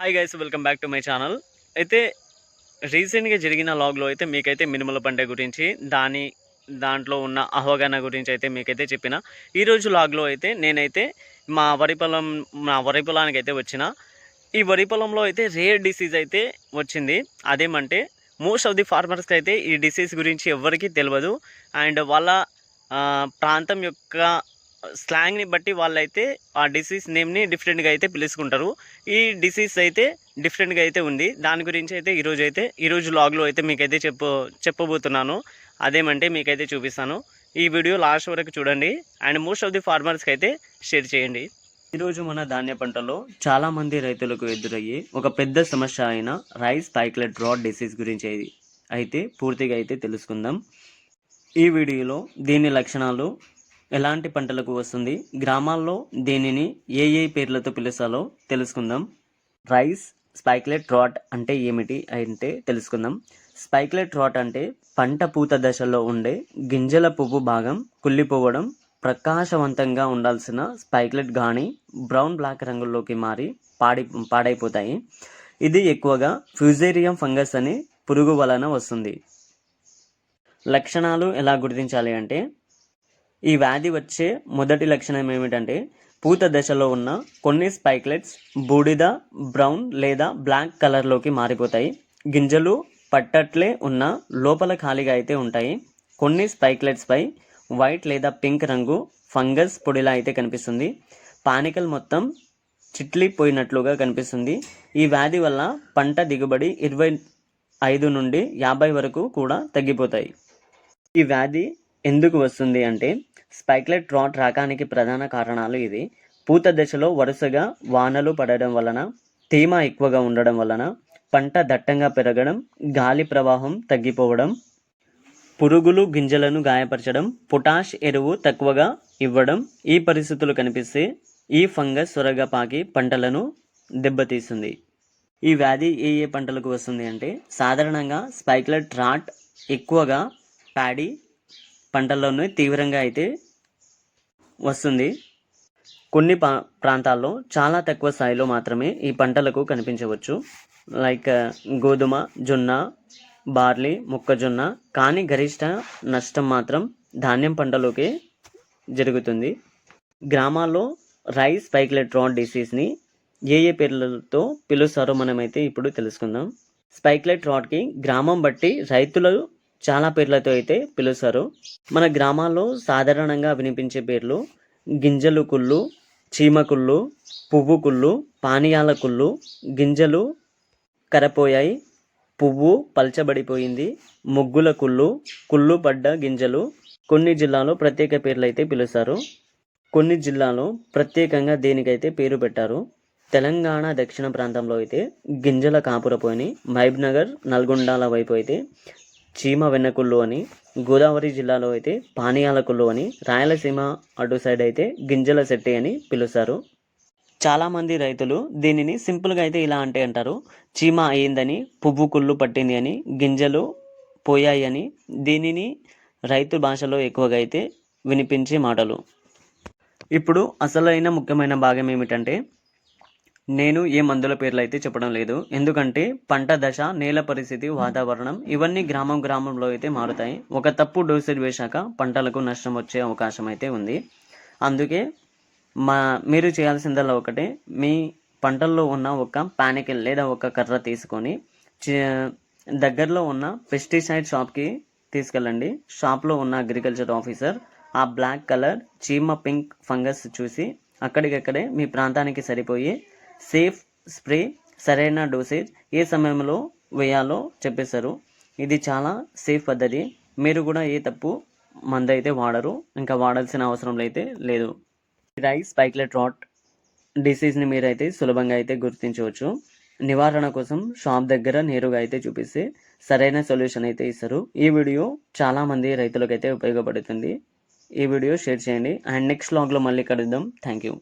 Hi guys welcome back to my channel అయితే రీసెంట్గా జరిగిన లాగ్లో అయితే మీకైతే మినుముల పంట గురించి దాని దాంట్లో ఉన్న అవగాహన గురించి అయితే మీకైతే చెప్పిన. ఈరోజు లాగ్లో అయితే నేనైతే మా వరి పొలం మా వరి పొలానికి అయితే వచ్చిన. ఈ వరి పొలంలో అయితే రేర్ డిసీజ్ అయితే వచ్చింది. అదేమంటే మోస్ట్ ఆఫ్ ది ఫార్మర్స్కి అయితే ఈ డిసీజ్ గురించి ఎవరికీ తెలియదు అండ్ వాళ్ళ ప్రాంతం యొక్క స్లాంగ్ని బట్టి వాళ్ళైతే ఆ డిసీజ్ నేమ్ని డిఫరెంట్గా అయితే పిలుచుకుంటారు ఈ డిసీజ్ అయితే డిఫరెంట్గా అయితే ఉంది. దాని గురించి అయితే ఈరోజు అయితే ఈరోజు లాగ్లో అయితే మీకైతే చెప్పు చెప్పబోతున్నాను. అదేమంటే మీకైతే చూపిస్తాను. ఈ వీడియో లాస్ట్ వరకు చూడండి. అండ్ మోస్ట్ ఆఫ్ ది ఫార్మర్స్కి అయితే షేర్ చేయండి. ఈరోజు మన ధాన్య పంటలో చాలామంది రైతులకు ఎదురయ్యే ఒక పెద్ద సమస్య అయిన రైస్ పైక్లెట్ రాడ్ డిసీజ్ గురించి అయితే పూర్తిగా అయితే తెలుసుకుందాం. ఈ వీడియోలో దీని లక్షణాలు ఎలాంటి పంటలకు వస్తుంది? గ్రామాల్లో దీనిని ఏ ఏ పేర్లతో పిలుస్తాలో తెలుసుకుందాం. రైస్ స్పైక్లెట్ రాట్ అంటే ఏమిటి అంటే తెలుసుకుందాం. స్పైక్లెట్ రాట్ అంటే పంట పూత దశలో ఉండే గింజల పువ్వు భాగం కుళ్ళిపోవడం ప్రకాశవంతంగా ఉండాల్సిన స్పైక్లెట్ గాని బ్రౌన్ బ్లాక్ రంగుల్లోకి మారి పాడి పాడైపోతాయి. ఇది ఎక్కువగా ఫ్యూజేరియం ఫంగస్ అనే పురుగు వలన వస్తుంది. లక్షణాలు ఎలా గుర్తించాలి అంటే ఈ వ్యాధి వచ్చే మొదటి లక్షణం ఏమిటంటే పూత దశలో ఉన్న కొన్ని స్పైక్లెట్స్ బూడిద బ్రౌన్ లేదా బ్లాక్ కలర్లోకి మారిపోతాయి. గింజలు పట్టట్లే ఉన్న లోపల ఖాళీగా అయితే ఉంటాయి. కొన్ని స్పైక్లెట్స్పై వైట్ లేదా పింక్ రంగు ఫంగస్ పొడిలా అయితే కనిపిస్తుంది. పానికల్ మొత్తం చిట్లిపోయినట్లుగా కనిపిస్తుంది. ఈ వ్యాధి వల్ల పంట దిగుబడి ఇరవై ఐదు నుండి యాభై వరకు కూడా తగ్గిపోతాయి. ఈ వ్యాధి ఎందుకు వస్తుంది అంటే స్పైక్లెట్ రాట్ రాకానికి ప్రధాన కారణాలు ఇది పూత దశలో వరుసగా వానలు పడడం వలన తేమ ఎక్కువగా ఉండడం వలన పంట దట్టంగా పెరగడం గాలి ప్రవాహం తగ్గిపోవడం పురుగులు గింజలను గాయపరచడం పొటాష్ ఎరువు తక్కువగా ఇవ్వడం ఈ పరిస్థితులు కనిపిస్తే ఈ ఫంగస్ త్వరగా పాకి పంటలను దెబ్బతీస్తుంది. ఈ వ్యాధి ఏ ఏ పంటలకు వస్తుంది అంటే సాధారణంగా స్పైక్లెట్ రాట్ ఎక్కువగా ప్యాడీ పంటల్లోనే తీవ్రంగా అయితే వస్తుంది. కొన్ని పా ప్రాంతాల్లో చాలా తక్కువ స్థాయిలో మాత్రమే ఈ పంటలకు కనిపించవచ్చు. లైక్ గోధుమ జొన్న బార్లీ మొక్కజొన్న కానీ గరిష్ట నష్టం మాత్రం ధాన్యం పంటలోకే జరుగుతుంది. గ్రామాల్లో రైస్ స్పైక్లెట్రాన్ రాడ్ డిసీజ్ని ఏ ఏ పేర్లతో పిలుస్తారో మనమైతే ఇప్పుడు తెలుసుకుందాం. స్పైక్లెట్ రాడ్కి గ్రామం బట్టి రైతులు చాలా పేర్లతో అయితే పిలుస్తారు. మన గ్రామాల్లో సాధారణంగా వినిపించే పేర్లు గింజలు కుళ్ళు చీమ కుళ్ళు పువ్వు కుళ్ళు పానీయాల కుళ్ళు గింజలు కరపోయాయి పువ్వు పల్చబడిపోయింది ముగ్గుల కుళ్ళు కుళ్ళు పడ్డ గింజలు కొన్ని జిల్లాలో ప్రత్యేక పేర్లు అయితే పిలుస్తారు. కొన్ని జిల్లాలో ప్రత్యేకంగా దేనికైతే పేరు పెట్టారు? తెలంగాణ దక్షిణ ప్రాంతంలో అయితే గింజల కాపురపోయిని మహబూబ్నగర్ నల్గొండాల వైపు అయితే చీమ వెన్నకుళ్ళు అని గోదావరి జిల్లాలో అయితే పానీయాల కుళ్ళు అని రాయలసీమ అటు సైడ్ అయితే గింజల సెట్టి అని పిలుస్తారు. చాలామంది రైతులు దీనిని సింపుల్గా అయితే ఇలా అంటే అంటారు. చీమ అయిందని పువ్వు కుళ్ళు పట్టింది అని గింజలు పోయాయి అని దీనిని రైతు భాషలో ఎక్కువగా అయితే వినిపించే మాటలు. ఇప్పుడు అసలైన ముఖ్యమైన భాగం ఏమిటంటే నేను ఏ మందుల పేర్లు అయితే చెప్పడం లేదు. ఎందుకంటే పంట దశ నేల పరిస్థితి వాతావరణం ఇవన్నీ గ్రామం గ్రామంలో అయితే మారుతాయి. ఒక తప్పు డోసేజ్ వేశాక పంటలకు నష్టం వచ్చే అవకాశం అయితే ఉంది. అందుకే మా మీరు చేయాల్సిందల్లా ఒకటే. మీ పంటల్లో ఉన్న ఒక ప్యానికల్ లేదా ఒక కర్ర తీసుకొని చే- దగ్గరలో ఉన్న పెస్టిసైడ్ షాప్కి తీసుకెళ్ళండి. షాప్లో ఉన్న అగ్రికల్చర్ ఆఫీసర్ ఆ బ్లాక్ కలర్ చీమ పింక్ ఫంగస్ చూసి అక్కడికక్కడే మీ ప్రాంతానికి సరిపోయి సేఫ్ స్ప్రే సరైన డోసేజ్ ఏ సమయంలో వేయాలో చెప్పేశారు. ఇది చాలా సేఫ్ పద్ధతి. మీరు కూడా ఏ తప్పు మందు అయితే వాడరు ఇంకా వాడాల్సిన అవసరం అయితే లేదు. రైస్ స్పైక్లెట్ రాట్ డిసీజ్ని మీరైతే సులభంగా అయితే గుర్తించవచ్చు. నివారణ కోసం షాప్ దగ్గర నేరుగా అయితే చూపిస్తే సరైన సొల్యూషన్ అయితే ఇస్తారు. ఈ వీడియో చాలామంది రైతులకైతే ఉపయోగపడుతుంది. ఈ వీడియో షేర్ చేయండి. అండ్ నెక్స్ట్ లాగ్లో మళ్ళీ కలుద్దాం. Thank you